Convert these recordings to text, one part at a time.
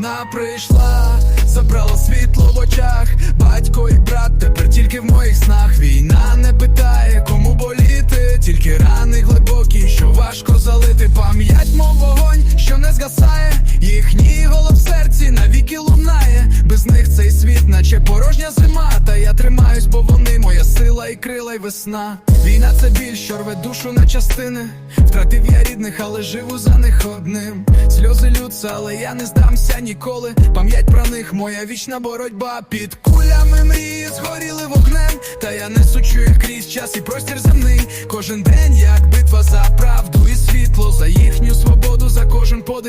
Війна прийшла, забрала світло в очах. Батько і брат тепер тільки в моїх снах. Війна не питає, кому боліти, тільки рани глибокі, що важко залити. Пам'ять, мов вогонь, що не згасає. Їхній голос в серці навіки лунає. Без них цей світ, наче порожня зима. Крила, й весна. Війна це біль, що рве душу на частини. Втратив я рідних, але живу за них одним. Сльози лються, але я не здамся ніколи. Пам'ять про них, моя вічна боротьба. Під кулями мрії згоріли вогнем. Та я не сучу їх крізь час і простір земний. Кожен день, як битва за правду і світло, за їхню свободу, за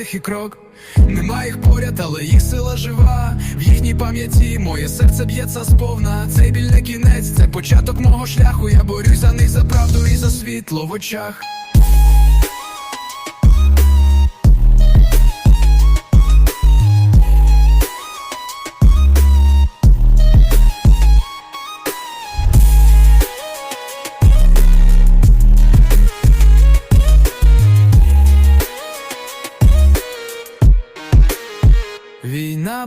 подих і крок. Нема їх поряд, але їх сила жива. В їхній пам'яті моє серце б'ється сповна. Цей біль не кінець, це початок мого шляху. Я борюсь за них за правду і за світло в очах.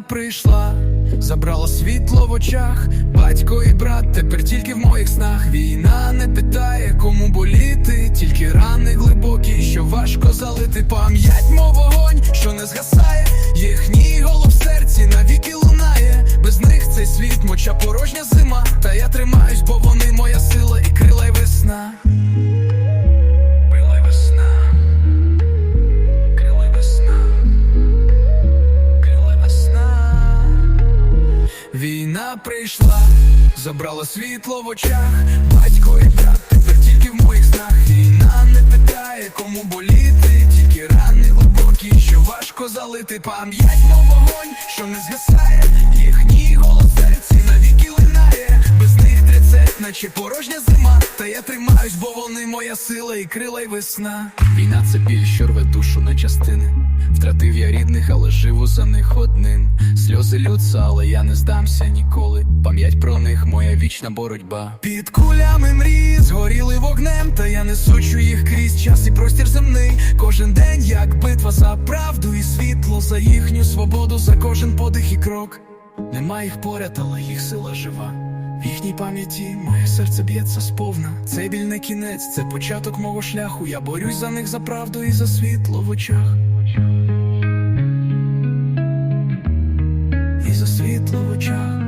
Прийшла, забрала світло в очах. Батько і брат тепер тільки в моїх снах. Війна не питає, кому боліти, тільки рани глибокі, що важко залити. Пам'ять, мов вогонь, що не згасає. Їхній голов в серці навіки лунає. Без них цей світ, моча порожня зима. Та я тримаюсь, Прийшла, забрала світло в очах. Батько і брат тепер тільки в моїх снах. Війна не питає, кому боліти, тільки рани глибокі, що важко залити. Пам'ять, мов вогонь, що не згасає. Їхній моя сила і крила й весна. Війна це біль, що рве душу на частини. Втратив я рідних, але живу за них одним. Сльози лються, але я не здамся ніколи. Пам'ять про них моя вічна боротьба. Під кулями мрії згоріли вогнем, та я не сучу їх крізь час і простір земний. Кожен день, як битва за правду і світло, за їхню свободу, за кожен подих і крок. Нема їх поряд, але їх сила жива. В їхній пам'яті моє серце б'ється сповна. Цей біль не кінець, це початок мого шляху. Я борюсь за них за правду і за світло в очах. І за світло в очах.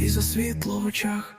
І за світло в очах.